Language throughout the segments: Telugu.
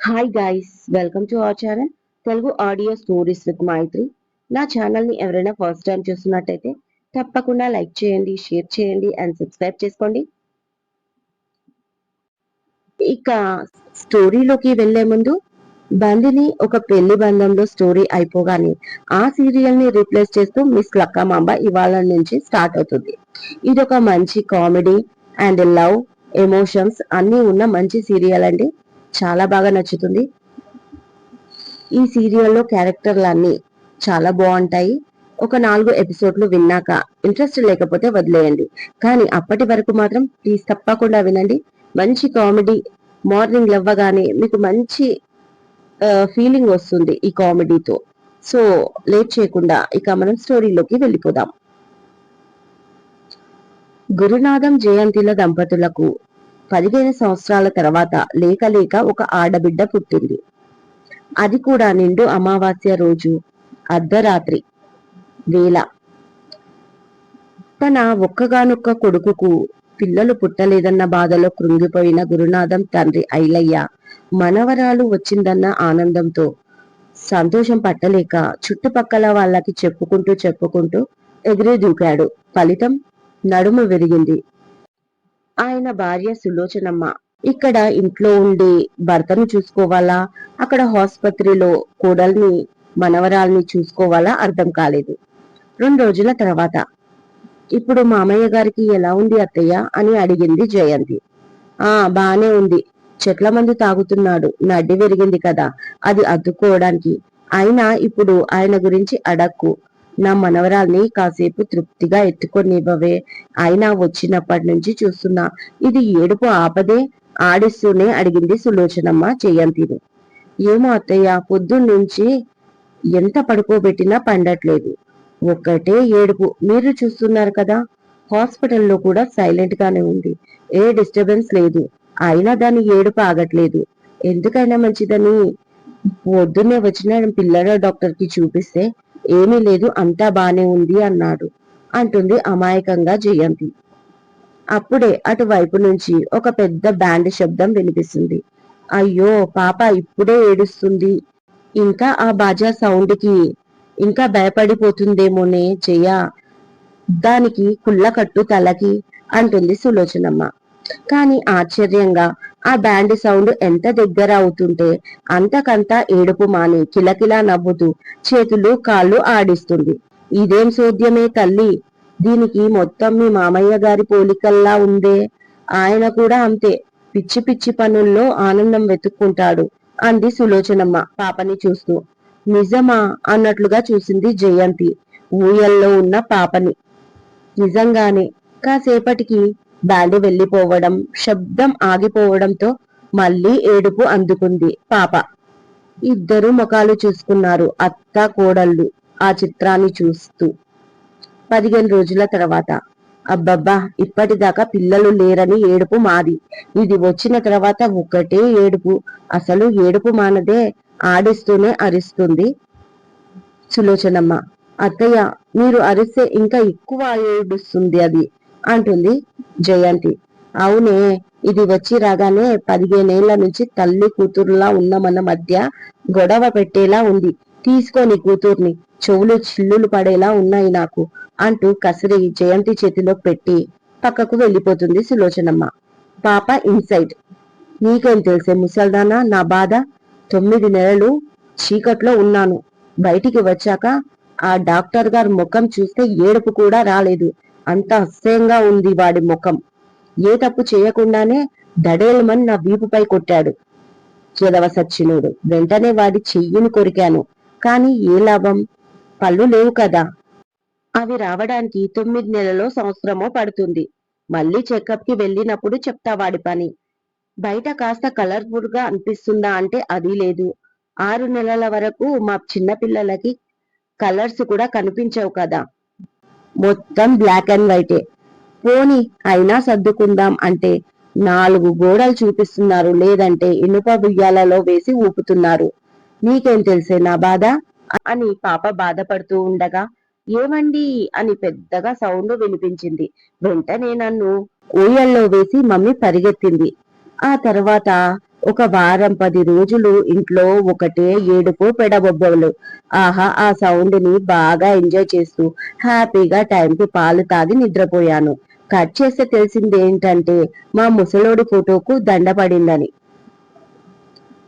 Hi guys welcome to our channel Telugu audio stories with Maithri నా ఛానల్ని ఎవరైనా ఫస్ట్ టైం చూస్తున్నట్టయితే తప్పకుండా లైక్ చేయండి షేర్ చేయండి అండ్ సబ్స్క్రైబ్ చేసుకోండి. ఇక స్టోరీలోకి వెళ్ళే ముందు బందిని ఒక పెళ్ళి బంధంలో స్టోరీ అయిపోగానే ఆ సీరియల్ని రీప్లేస్ చేస్తూ మిస్ లక్కమాంబ ఇవాళ నుంచి స్టార్ట్ అవుతుంది. ఇది ఒక మంచి కామెడీ అండ్ లవ్ ఎమోషన్స్ అన్ని ఉన్న మంచి సీరియల్ అండి. చాలా బాగా నచ్చుతుంది. ఈ సీరియల్లో క్యారెక్టర్లన్నీ చాలా బాగుంటాయి. ఒక నాలుగు ఎపిసోడ్లు విన్నాక ఇంట్రెస్ట్ లేకపోతే వదిలేయండి. కానీ అప్పటి వరకు మాత్రం ప్లీజ్ తప్పకుండా వినండి. మంచి కామెడీ మార్నింగ్ లేవగానే మీకు మంచి ఫీలింగ్ వస్తుంది ఈ కామెడీతో. సో లేట్ చేయకుండా ఇక మనం స్టోరీలోకి వెళ్ళిపోదాం. గురునాథం జయంతిల దంపతులకు పదిహేను సంవత్సరాల తర్వాత లేక లేక ఒక ఆడబిడ్డ పుట్టింది. అది కూడా నిండు అమావాస్య రోజు అర్ధరాత్రి వేళ. తన ఒక్కగానొక్క కొడుకుకు పిల్లలు పుట్టలేదన్న బాధలో కృంగిపోయిన గురునాథం తండ్రి ఐలయ్య మనవరాలు వచ్చిందన్న ఆనందంతో సంతోషం పట్టలేక చుట్టుపక్కల వాళ్ళకి చెప్పుకుంటూ చెప్పుకుంటూ ఎగిరి దూకాడు. ఫలితం నడుము విరిగింది. ఆయన భార్య సులోచనమ్మ. ఇక్కడ ఇంట్లో ఉండి భర్తను చూసుకోవాలా? అక్కడ ఆసుపత్రిలో కోడల్ని మనవరాల్ని చూసుకోవాలా అర్థం కాలేదు. రెండు రోజుల తర్వాత ఇప్పుడు మామయ్య గారికి ఎలా ఉంది అత్తయ్య? అని అడిగింది జయంతి. ఆ బానే ఉంది. చెట్ల మందు తాగుతున్నాడు. నడ్డి విరిగింది కదా. అది అద్దుకోవడానికి. అయినా ఇప్పుడు ఆయన గురించి అడక్కు. నా మనవరాల్ని కాసేపు తృప్తిగా ఎత్తుకొనివ్వవే. అయినా వచ్చినప్పటి నుంచి చూస్తున్నా ఇది ఏడుపు ఆపదే ఆడిస్తూనే అడిగింది సులోచనమ్మ జయంతిని. ఏమో అత్తయ్య పొద్దున్నుంచి ఎంత పడుకోబెట్టినా పండట్లేదు. ఒక్కటే ఏడుపు. మీరు చూస్తున్నారు కదా హాస్పిటల్లో కూడా సైలెంట్ గానే ఉంది. ఏ డిస్టర్బెన్స్ లేదు. అయినా దాని ఏడుపు ఆగట్లేదు. ఎందుకైనా మంచిదని. పొద్దున్నే వచ్చిన పిల్లల డాక్టర్కి చూపిస్తే ఏమీ లేదు అంతా బానే ఉంది అన్నాడు. అంటుంది అమాయకంగా జయంతి. అప్పుడే అటువైపు నుంచి ఒక పెద్ద బ్యాండ్ శబ్దం వినిపిస్తుంది. అయ్యో పాప ఇప్పుడే ఏడుస్తుంది. ఇంకా ఆ బాజా సౌండ్కి ఇంకా భయపడిపోతుందేమోనే చెయ్య. దానికి కుళ్ళకట్టు తలకి అంటుంది సులోచనమ్మ. కాని ఆశ్చర్యంగా ఆ బ్యాండ్ సౌండ్ ఎంత దగ్గర అవుతుంటే అంతకంతా ఏడుపు మాని కిలకిలా నవ్వుతూ చేతులు కాళ్ళు ఆడిస్తుంది. ఇదేం సోద్యమే తల్లి? దీనికి మొత్తం మీ మామయ్య గారి పోలికల్లా ఉందే? ఆయన కూడా అంతే. పిచ్చి పిచ్చి పనుల్లో ఆనందం వెతుక్కుంటాడు అంది సులోచనమ్మ పాపని చూస్తూ. నిజమా? అన్నట్లుగా చూసింది జయంతి. ఊయల్లో ఉన్న పాపని. నిజంగానే. కాసేపటికి బ్యాండ్ వెళ్ళిపోవడం శబ్దం ఆగిపోవడంతో మళ్ళీ ఏడుపు అందుకుంది పాప. ఇద్దరు ముఖాలు చూసుకున్నారు అత్త కోడళ్ళు ఆ చిత్రాన్ని చూస్తూ. పదిహేను రోజుల తర్వాత. అబ్బబ్బా ఇప్పటిదాకా పిల్లలు లేరని ఏడుపు మాది. ఇది వచ్చిన తర్వాత ఒకటే ఏడుపు. అసలు ఏడుపు మానదే ఆడిస్తూనే అరిస్తుంది. సులోచనమ్మ అత్తయ్య మీరు అరిస్తే ఇంకా ఎక్కువ ఏడుస్తుంది అది. అంటుంది జయంతి. అవునే ఇది వచ్చి రాగానే పదిహేనేళ్ళ నుంచి తల్లి కూతురులా ఉన్న మన మధ్య గొడవ పెట్టేలా ఉంది. తీసుకొని కూతుర్ని చెవులు చిల్లులు పడేలా ఉన్నాయి నాకు అంటూ కసిరి జయంతి చేతిలో పెట్టి పక్కకు వెళ్ళిపోతుంది సులోచనమ్మ. పాప ఇన్సైడ్. నీకేం తెలిసే ముసల్దానా నా బాధ? తొమ్మిది నెలలు చీకట్లో ఉన్నాను. బయటికి వచ్చాక ఆ డాక్టర్ గారు ముఖం చూస్తే ఏడుపు కూడా రాలేదు. అంత అసహ్యంగా ఉంది వాడి ముఖం. ఏ తప్పు చేయకుండానే దడేలమని నా వీపుపై కొట్టాడు. చదవ సచ్చినుడు వెంటనే వాడి చెయ్యిని కొరికాను. కాని ఏ లాభం? పళ్ళు లేవు కదా. అవి రావడానికి తొమ్మిది నెలలో సంవత్సరమో పడుతుంది. మళ్ళీ చెకప్కి వెళ్ళినప్పుడు చెప్తా వాడి పని. బయట కాస్త కలర్ఫుల్గా అనిపిస్తుందా అంటే అది లేదు. ఆరు నెలల వరకు మా చిన్న పిల్లలకి కలర్స్ కూడా కనిపించవు కదా. మొత్తం బ్లాక్ అండ్ వైటే పోని అయినా సర్దుకుందాం అంటే నాలుగు గోడలు చూపిస్తున్నారు లేదంటే ఇనుప బియ్యాలలో వేసి ఊపుతున్నారు. నీకేం తెలిసే నా బాధ? అని పాప బాధపడుతూ ఉండగా ఏమండి? అని పెద్దగా సౌండ్ వినిపించింది. వెంటనే నన్ను ఊయల్లో వేసి మమ్మీ పరిగెత్తింది. ఆ తర్వాత ఒక వారం పది రోజులు ఇంట్లో ఒకటే ఏడుపు పెడబొబ్బలు. ఆహా ఆ సౌండ్ని బాగా ఎంజాయ్ చేస్తూ హ్యాపీగా టైంకి పాలు తాగి నిద్రపోయాను. కట్ చేస్తే తెలిసింది ఏంటంటే మా ముసలోడి ఫోటోకు దండ పడిందని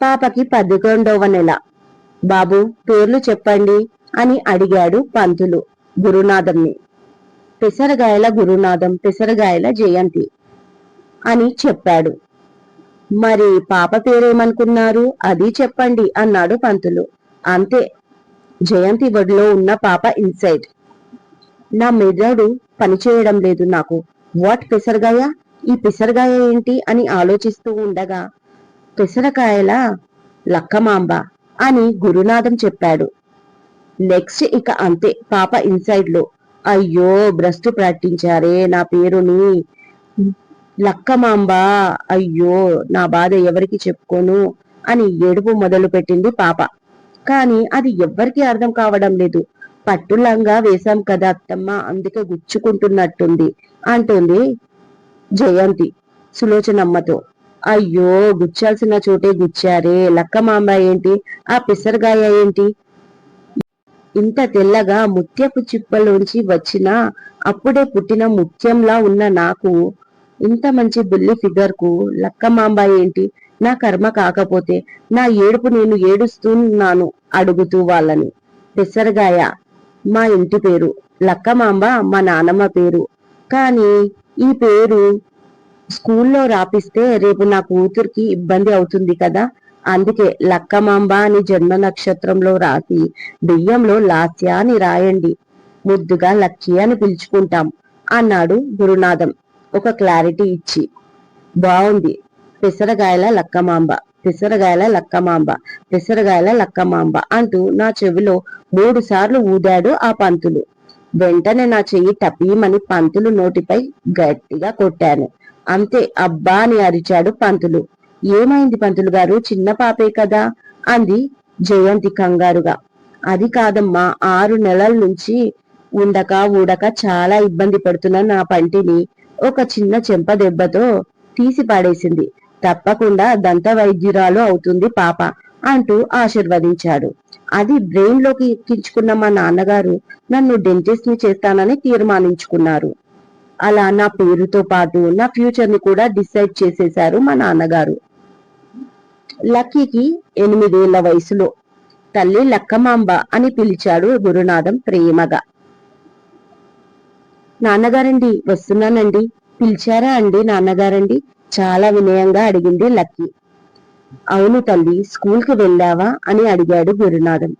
పాపకి పదకొండవ నెల. బాబు పేర్లు చెప్పండి అని అడిగాడు పంతులు గురునాథంని. పెసరగాయల గురునాథం పెసరగాయల జయంతి అని చెప్పాడు. మరి పాప పేరేమనుకున్నారు? అది చెప్పండి అన్నాడు పంతులు. అంతే. జయంతి ఒడిలో ఉన్న పాప ఇన్సైడ్. నా మెదడు పనిచేయడం లేదు నాకు. వాట్ పెసరగాయ? ఈ పెసరగాయ ఏంటి అని ఆలోచిస్తూ ఉండగా పెసరకాయల? లక్కమాంబ అని గురునాథం చెప్పాడు. నెక్స్ట్ ఇక అంతే. పాప ఇన్సైడ్లో అయ్యో భ్రష్టు ప్రకటించారే నా పేరుని. లక్కమాంబ అయ్యో నా బాధ ఎవరికి చెప్పుకోను అని ఏడుపు మొదలు పెట్టింది పాప. కాని అది ఎవ్వరికీ అర్థం కావడం లేదు. పట్టులంగా వేశాం కదా అత్తమ్మ అందుకే గుచ్చుకుంటున్నట్టుంది అంటుంది జయంతి సులోచనమ్మతో. అయ్యో గుచ్చాల్సిన చోటే గుచ్చారే. లక్కమాంబ ఏంటి? ఆ పిసరగాయ ఏంటి? ఇంత తెల్లగా ముత్యపు చిప్పలోంచి వచ్చిన అప్పుడే పుట్టిన ముత్యంలా ఉన్న నాకు ఇంత మంచి బుల్లి ఫిగర్కు లక్కమాంబ ఏంటి? నా కర్మ కాకపోతే నా ఏడుపు నేను ఏడుస్తున్నాను అడుగుతూ వాళ్ళని. పెసరగాయ మా ఇంటి పేరు. లక్కమాంబ మా నానమ్మ పేరు. కానీ ఈ పేరు స్కూల్లో రాపిస్తే రేపు నా కూతురికి ఇబ్బంది అవుతుంది కదా. అందుకే లక్కమాంబ అని జన్మ నక్షత్రంలో రాసి బియ్యంలో లాస్య అని రాయండి. ముద్దుగా లక్కీ అని పిలుచుకుంటాం అన్నాడు గురునాథం. ఒక క్లారిటీ ఇచ్చి బాగుంది పెసరగాయల లక్కమాంబ. పెసరగాయల లక్కమాంబ. పెసరగాయల లక్కమాంబ అంటూ నా చెవిలో మూడు సార్లు ఊదాడు ఆ పంతులు. వెంటనే నా చెయ్యి టపీమని పంతులు నోటిపై గట్టిగా కొట్టాను. అంతే అబ్బా అని అరిచాడు పంతులు. ఏమైంది పంతులు గారు? చిన్న పాపే కదా అంది జయంతి కంగారుగా. అది కాదమ్మా ఆరు నెలల నుంచి ఉండక ఊడక చాలా ఇబ్బంది పడుతున్న నా పంటిని ఒక చిన్న చెంప దెబ్బతో తీసి పాడేసింది. తప్పకుండా దంత వైద్యురాలు అవుతుంది పాప అంటూ ఆశీర్వదించాడు. అది బ్రెయిన్లోకి ఎక్కించుకున్న మా నాన్నగారు నన్ను డెంటిస్ట్ని చేస్తానని తీర్మానించుకున్నారు. అలా నా పేరుతో పాటు నా ఫ్యూచర్ని కూడా డిసైడ్ చేసేశారు మా నాన్నగారు. లక్కీకి ఎనిమిదేళ్ళ వయసులో తల్లి లక్కమాంబ అని పిలిచాడు గురునాథం ప్రేమగా. నాన్నగారండి వస్తున్నానండి. పిలిచారా అండి నాన్నగారండి? చాలా వినయంగా అడిగింది లక్కీ. అవును తల్లి స్కూల్కి వెళ్ళావా అని అడిగాడు గురునాథం.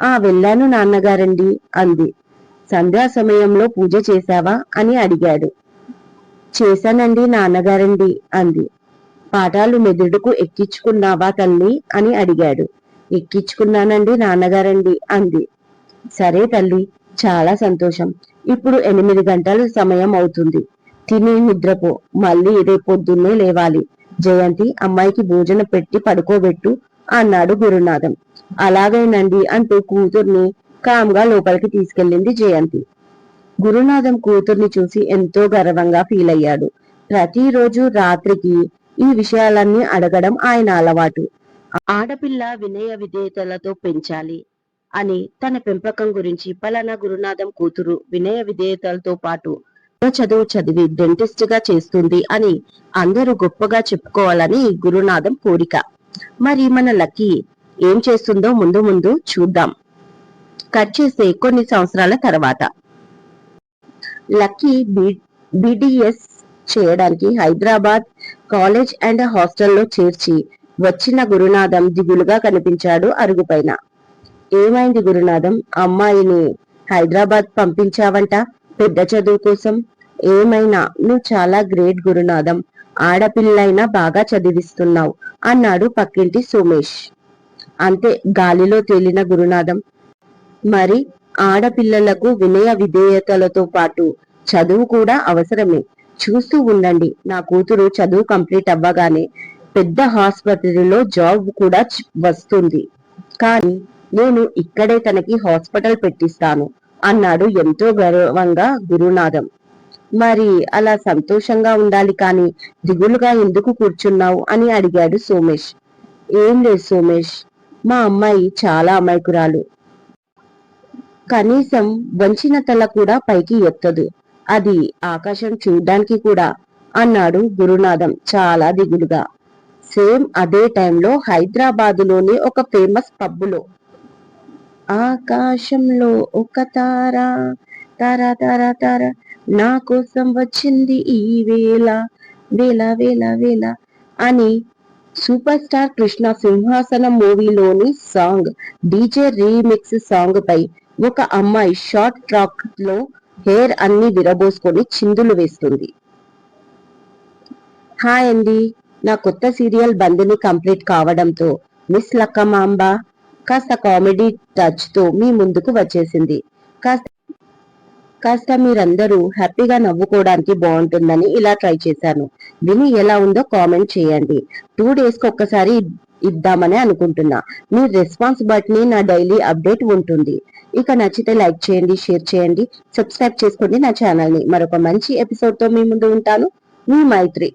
ఆ వెళ్ళాను నాన్నగారండి అంది. సంధ్యా సమయంలో పూజ చేశావా అని అడిగాడు. చేశానండి నాన్నగారండి అంది. పాఠాలు మెదడుకు ఎక్కించుకున్నావా తల్లి అని అడిగాడు. ఎక్కించుకున్నానండి నాన్నగారండి అంది. సరే తల్లి చాలా సంతోషం. ఇప్పుడు ఎనిమిది గంటల సమయం అవుతుంది. తిని నిద్రపో మళ్ళీ రేపొద్దున్నే లేవాలి. జయంతి అమ్మాయికి భోజనం పెట్టి పడుకోబెట్టు అన్నాడు గురునాథం. అలాగేనండి అంటూ కూతుర్ని కామ్గా లోపలికి తీసుకెళ్ళింది జయంతి. గురునాథం కూతుర్ని చూసి ఎంతో గర్వంగా ఫీల్ అయ్యాడు. ప్రతిరోజు రాత్రికి ఈ విషయాలన్నీ అడగడం ఆయన అలవాటు. ఆడపిల్ల వినయ విధేయతలతో పెంచాలి. అని తన పెంపకం గురించి పలానా గురునాథం కూతురు వినయ విధేయతలతో పాటు చదువు చదివి డెంటిస్ట్గా చేస్తుంది అని అందరూ గొప్పగా చెప్పుకోవాలని గురునాథం కోరిక. మరి మన లక్కీ ఏం చేస్తుందో ముందు ముందు చూద్దాం. కట్ చేసే కొన్ని సంవత్సరాల తర్వాత. లక్కీ బిడిఎస్ చేయడానికి హైదరాబాద్ కాలేజ్ అండ్ హాస్టల్లో చేర్చి వచ్చిన గురునాథం దిగులుగా కనిపించాడు అరుగుపైన ఏమైంది గురునాథం? అమ్మాయిని హైదరాబాద్ పంపించావంట? పెద్ద చదువు కోసం? ఏమైనా? నువ్వు చాలా గ్రేట్ గురునాథం. ఆడపిల్లైనా బాగా చదివిస్తున్నావు అన్నాడు పక్కింటి సోమేష్. అంతే గాలిలో తేలిన గురునాథం. మరి ఆడపిల్లలకు వినయ విధేయతలతో పాటు చదువు కూడా అవసరమే. చూస్తూ ఉండండి నా కూతురు చదువు కంప్లీట్ అవ్వగానే పెద్ద ఆసుపత్రిలో జాబ్ కూడా వస్తుంది. కానీ నేను ఇక్కడే తనకి హాస్పిటల్ పెట్టిస్తాను అన్నాడు ఎంతో గర్వంగా గురునాథం. మరి అలా సంతోషంగా ఉండాలి కానీ దిగులుగా ఎందుకు కూర్చున్నావు అని అడిగాడు సోమేష్. ఏం లేదు సోమేష్ మా అమ్మాయి చాలా అమాయకురాలు. కనీసం వంచిన తల కూడా పైకి ఎత్తదు. అది ఆకాశం చూడ్డానికి కూడా అన్నాడు గురునాథం చాలా దిగులుగా. సేమ్ అదే టైంలో హైదరాబాదులోని ఒక ఫేమస్ పబ్బులో ఆకాశంలో ఒక తార. తార తార తార నా కోసం వచ్చింది ఈ వేళ. వేల వేళ వేళ అని సూపర్ స్టార్ కృష్ణ సింహాసనం మూవీలోని సాంగ్ డీజే రీమిక్స్ సాంగ్ పై ఒక అమ్మాయి షార్ట్ ట్రాక్లో హెయిర్ అన్ని విరబోసుకొని చిందులు వేస్తుంది. హాయ్ అండి. నా కొత్త సీరియల్ బందిని కంప్లీట్ కావడంతో మిస్ లక్కమాంబ. కాస్త కామెడీ టచ్తో మీ ముందుకు వచ్చేసింది. కాస్త కాస్త మీరందరూ హ్యాపీగా నవ్వుకోవడానికి బాగుంటుందని ఇలా ట్రై చేశాను. విని ఎలా ఉందో కామెంట్ చేయండి. టూ డేస్కి ఒక్కసారి ఇద్దామని అనుకుంటున్నా. మీ రెస్పాన్స్ బట్ని నా డైలీ అప్డేట్ ఉంటుంది. ఇక నచ్చితే లైక్ చేయండి షేర్ చేయండి సబ్స్క్రైబ్ చేసుకోండి నా ఛానల్ని మరొక మంచి ఎపిసోడ్తో మీ ముందు ఉంటాను. మీ మైత్రి.